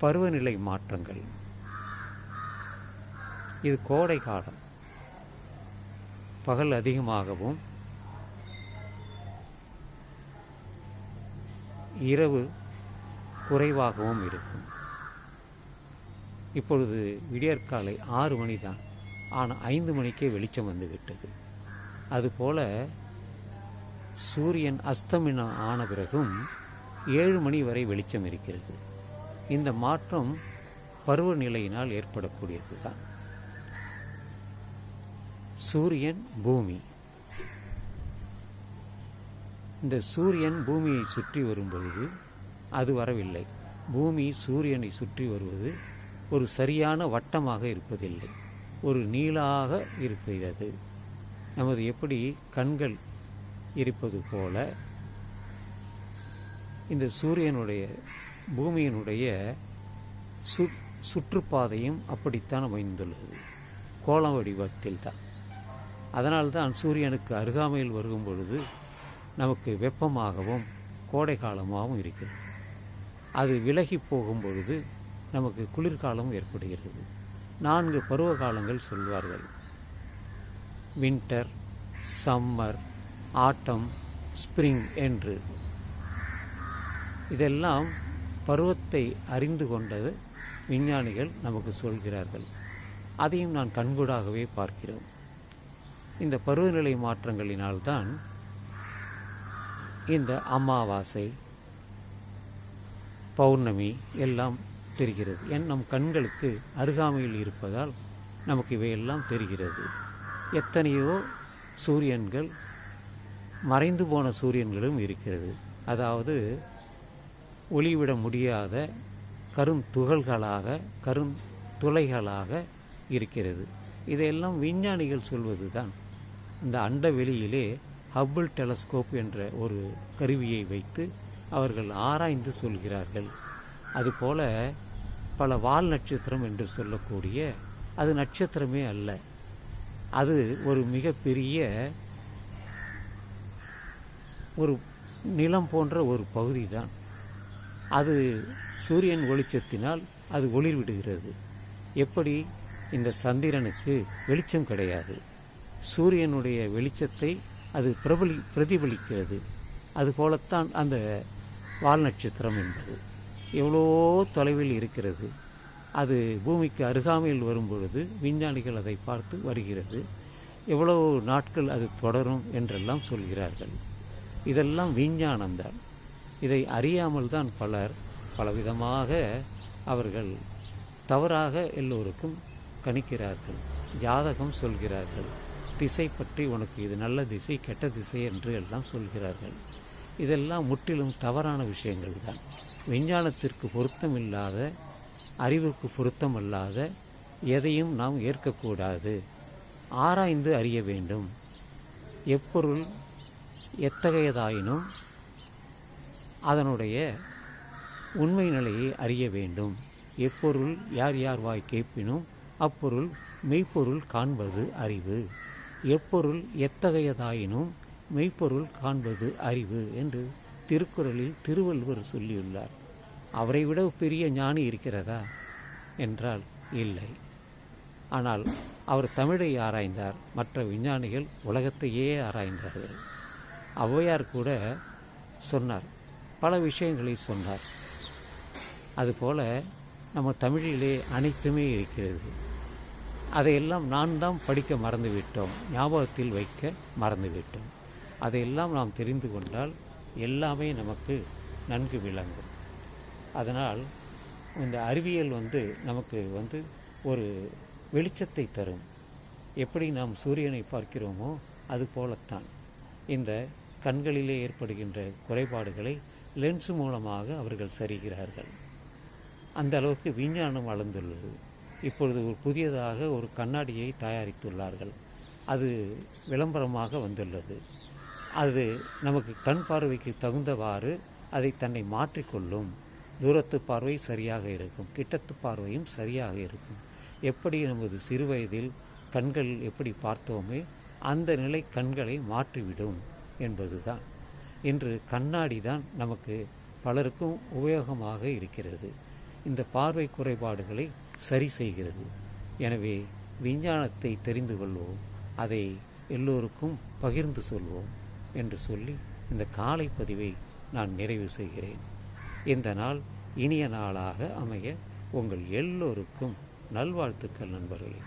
பருவநிலை மாற்றங்கள். இது கோடை காலம். பகல் அதிகமாகவும் இரவு குறைவாகவும் இருக்கும். இப்பொழுது விடியற்காலை ஆறு மணி தான் ஆனால் ஐந்து மணிக்கே வெளிச்சம் வந்து விட்டது. அதுபோல சூரியன் அஸ்தமினம் ஆன பிறகும் ஏழு மணி வரை வெளிச்சம் இருக்கிறது. இந்த மாற்றம் பருவநிலையினால் ஏற்படக்கூடியது தான் சூரியன் பூமி. இந்த சூரியன் பூமியை சுற்றி வரும்பொழுது அது வரவில்லை. பூமி சூரியனை சுற்றி வருவது ஒரு சரியான வட்டமாக இருப்பதில்லை. ஒரு நீளாக இருக்கிறது. நமது எப்படி கண்கள் இருப்பது போல இந்த சூரியனுடைய பூமியினுடைய சு சுற்றுப்பாதையும் அப்படித்தான் அமைந்துள்ளது. கோள வடிவத்தில் தான் அதனால்தான் சூரியனுக்கு அருகாமையில் வருகும் பொழுது நமக்கு வெப்பமாகவும் கோடை காலமாகவும் இருக்கிறது. அது விலகி போகும் பொழுது நமக்கு குளிர்காலம் ஏற்படுகிறது. நான்கு பருவ காலங்கள் சொல்வார்கள். வின்டர் சம்மர் ஆட்டம் ஸ்ப்ரிங் என்று. இதெல்லாம் பருவத்தை அறிந்து கொண்டது விஞ்ஞானிகள் நமக்கு சொல்கிறார்கள். அதையும் நான் கண்கூடாகவே பார்க்கிறோம். இந்த பருவநிலை மாற்றங்களினால்தான் இந்த அமாவாசை பௌர்ணமி எல்லாம் தெரிகிறது. என் நம் கண்களுக்கு அருகாமையில் இருப்பதால் நமக்கு இவையெல்லாம் தெரிகிறது. எத்தனையோ சூரியன்கள் மறைந்து போன சூரியன்களும் இருக்கிறது. அதாவது ஒளிவிட முடியாத கருந்துகள்களாக கருந்துளைகளாக இருக்கிறது. இதையெல்லாம் விஞ்ஞானிகள் சொல்வது தான் இந்த அண்ட வெளியிலே ஹப்பிள் டெலஸ்கோப் என்ற ஒரு கருவியை வைத்து அவர்கள் ஆராய்ந்து சொல்கிறார்கள். அதுபோல பல வால் நட்சத்திரம் என்று சொல்லக்கூடிய அது நட்சத்திரமே அல்ல. அது ஒரு மிகப்பெரிய ஒரு நிலம் போன்ற ஒரு பகுதி தான் அது சூரியன் ஒளிச்சத்தினால் அது ஒளிர் விடுகிறது எப்படி? இந்த சந்திரனுக்கு வெளிச்சம் கிடையாது. சூரியனுடைய வெளிச்சத்தை அது பிரபலி பிரதிபலிக்கிறது. அதுபோலத்தான் அந்த வால் நட்சத்திரம் என்பது. எவ்வளோ தொலைவில் இருக்கிறது. அது பூமிக்கு அருகாமையில் வரும்பொழுது விஞ்ஞானிகள் அதை பார்த்து வருகிறது. எவ்வளவு நாட்கள் அது தொடரும் என்றெல்லாம் சொல்கிறார்கள். இதெல்லாம் விஞ்ஞானம்தான். இதை அறியாமல் தான் பலர் பலவிதமாக அவர்கள் தவறாக எல்லோருக்கும் கணிக்கிறார்கள் ஜாதகம் சொல்கிறார்கள் திசை பற்றி உனக்கு இது நல்ல திசை கெட்ட திசை என்று எல்லாம் சொல்கிறார்கள். இதெல்லாம் முற்றிலும் தவறான விஷயங்கள் தான் விஞ்ஞானத்திற்கு பொருத்தமில்லாத அறிவுக்கு பொருத்தமல்லாத எதையும் நாம் ஏற்கக்கூடாது. ஆராய்ந்து அறிய வேண்டும். எப்பொருள் எத்தகையதாயினும் அதனுடைய உண்மை நிலையை அறிய வேண்டும். எப்பொருள் யார் யார் வாய் கேட்பினும் அப்பொருள் மெய்ப்பொருள் காண்பது அறிவு. எப்பொருள் எத்தகையதாயினும் மெய்ப்பொருள் காண்பது அறிவு என்று திருக்குறளில் திருவள்ளுவர் சொல்லியுள்ளார். அவரை விட பெரிய ஞானி இருக்கிறதா? என்றால் இல்லை. ஆனால் அவர் தமிழை ஆராய்ந்தார். மற்ற விஞ்ஞானிகள் உலகத்தையே ஆராய்ந்தார்கள். ஔவையார் கூட சொன்னார் பல விஷயங்களை சொன்னார். அதுபோல் நம்ம தமிழிலே அனைத்துமே இருக்கிறது. அதையெல்லாம் நான் தான் படிக்க மறந்துவிட்டோம். ஞாபகத்தில் வைக்க மறந்துவிட்டோம். அதையெல்லாம் நாம் தெரிந்து கொண்டால் எல்லாமே நமக்கு நன்கு விளங்கும். அதனால் இந்த அறிவியல் வந்து நமக்கு வந்து ஒரு வெளிச்சத்தை தரும். எப்படி நாம் சூரியனை பார்க்கிறோமோ அது போலத்தான் இந்த கண்களிலே ஏற்படுகின்ற குறைபாடுகளை லென்ஸ் மூலமாக அவர்கள் சரிகிறார்கள். அந்த அளவுக்கு விஞ்ஞானம் வளர்ந்துள்ளது. இப்பொழுது ஒரு புதியதாக ஒரு கண்ணாடியை தயாரித்துள்ளார்கள். அது விளம்பரமாக வந்துள்ளது. அது நமக்கு கண் பார்வைக்கு தகுந்தவாறு அதை தன்னை மாற்றிக்கொள்ளும். தூரத்து பார்வை சரியாக இருக்கும். கிட்டத்து பார்வையும் சரியாக இருக்கும். எப்படி நமது சிறுவயதில் கண்கள் எப்படி பார்த்தோமே அந்த நிலை கண்களை மாற்றிவிடும் என்பதுதான். இன்று கண்ணாடி தான் நமக்கு பலருக்கும் உபயோகமாக இருக்கிறது. இந்த பார்வை குறைபாடுகளை சரி செய்கிறது. எனவே விஞ்ஞானத்தை தெரிந்து கொள்வோம். அதை எல்லோருக்கும் பகிர்ந்து சொல்வோம் என்று சொல்லி இந்த காலை பதிவை நான் நிறைவு செய்கிறேன். இந்த நாள் இனிய நாளாக அமைய உங்கள் எல்லோருக்கும் நல்வாழ்த்துக்கள் நண்பர்களே.